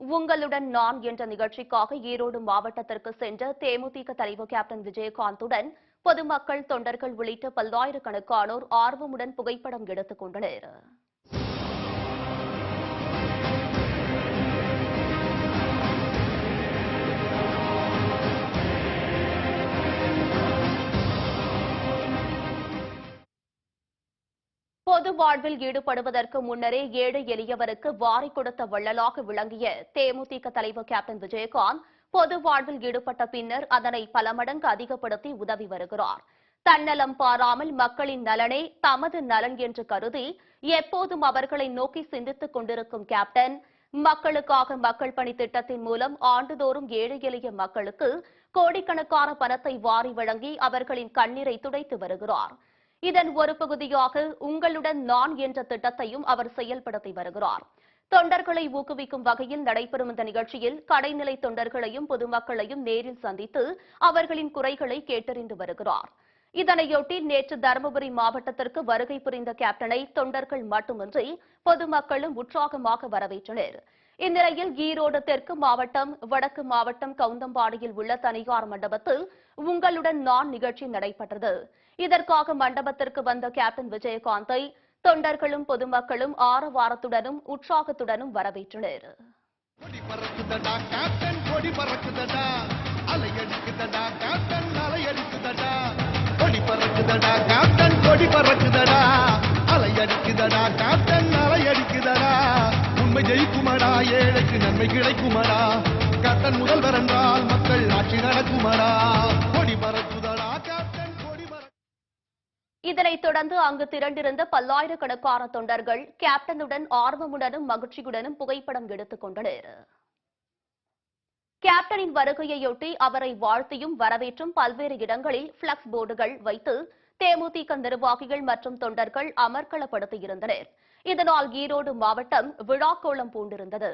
உங்களுடன் நான் என்ற நிகழ்ச்சிக்காக ஈரோடு மாவட்டத்திற்கு சென்ற தேமுதிக தலைவர் கேப்டன் விஜயகாந்துடன் பொதுமக்கள் தொண்டர்கள் உள்ளிட்ட பல்லாயிரக்கணக்கானோர் ஆர்வமுடன் புகைப்படம் எடுத்துக் கொண்டனர். பொது வாழ்வில் ஈடுபடுவதற்கு முன்னரே ஏழை எளியவருக்கு வாரி கொடுத்த வள்ளலாக விளங்கிய தேமுதிக தலைவர் கேப்டன் விஜயகாந்த் பொது வாழ்வில் ஈடுபட்ட பின்னர் அதனை பல மடங்கு அதிகப்படுத்தி உதவி வருகிறார். தன்னலம் பாராமல் மக்களின் நலனே தமது நலன் என்று கருதி எப்போதும் அவர்களை நோக்கி சிந்தித்துக் கொண்டிருக்கும் கேப்டன் மக்களுக்காக மக்கள் பணி திட்டத்தின் மூலம் ஆண்டுதோறும் ஏழை எளிய மக்களுக்கு கோடிக்கணக்கான பணத்தை வாரி வழங்கி அவர்களின் கண்ணீரை துடைத்து வருகிறாா் இதன் ஒரு பகுதியாக உங்களுடன் நான் என்ற திட்டத்தையும் அவர் செயல்படுத்தி வருகிறார். தொண்டர்களை ஊக்குவிக்கும் வகையில் நடைபெறும் இந்த நிகழ்ச்சியில் கடைநிலை தொண்டர்களையும் பொதுமக்களையும் நேரில் சந்தித்து அவர்களின் குறைகளை கேட்டறிந்து வருகிறார். இதனையொட்டி நேற்று தருமபுரி மாவட்டத்திற்கு வருகை புரிந்த கேப்டனை தொண்டர்கள் மட்டுமின்றி பொதுமக்களும் உற்சாகமாக வரவேற்றனர். இந்நிலையில் ஈரோடு தெற்கு மாவட்டம் வடக்கு மாவட்டம் கவுந்தம்பாடியில் உள்ள தனியார் மண்டபத்தில் உங்களுடன் நான் நிகழ்ச்சி நடைபெற்றது. இதற்காக மண்டபத்திற்கு வந்த கேப்டன் விஜயகாந்தை தொண்டர்களும் பொதுமக்களும் ஆரவாரத்துடனும் உற்சாகத்துடனும் வரவேற்றனர். உண்மை ஜெயிக்குமடா ஏழைக்கு நன்மை கிடைக்குமடா. கட்டன் முதல்வர் என்றால் இதனைத் தொடர்ந்து அங்கு திரண்டிருந்த பல்லாயிரக்கணக்கான தொண்டர்கள் கேப்டனுடன் ஆர்வமுடனும் மகிழ்ச்சியுடனும் புகைப்படம் எடுத்துக் கொண்டனர். கேப்டனின் வருகையையொட்டி அவரை வாழ்த்தியும் வரவேற்றும் பல்வேறு இடங்களில் பிளக்ஸ் போர்டுகள் வைத்து தேமுதிக நிர்வாகிகள் மற்றும் தொண்டர்கள் அமர்க்களப்படுத்தியிருந்தனர். இதனால் ஈரோடு மாவட்டம் விழாக்கோலம் பூண்டிருந்தது.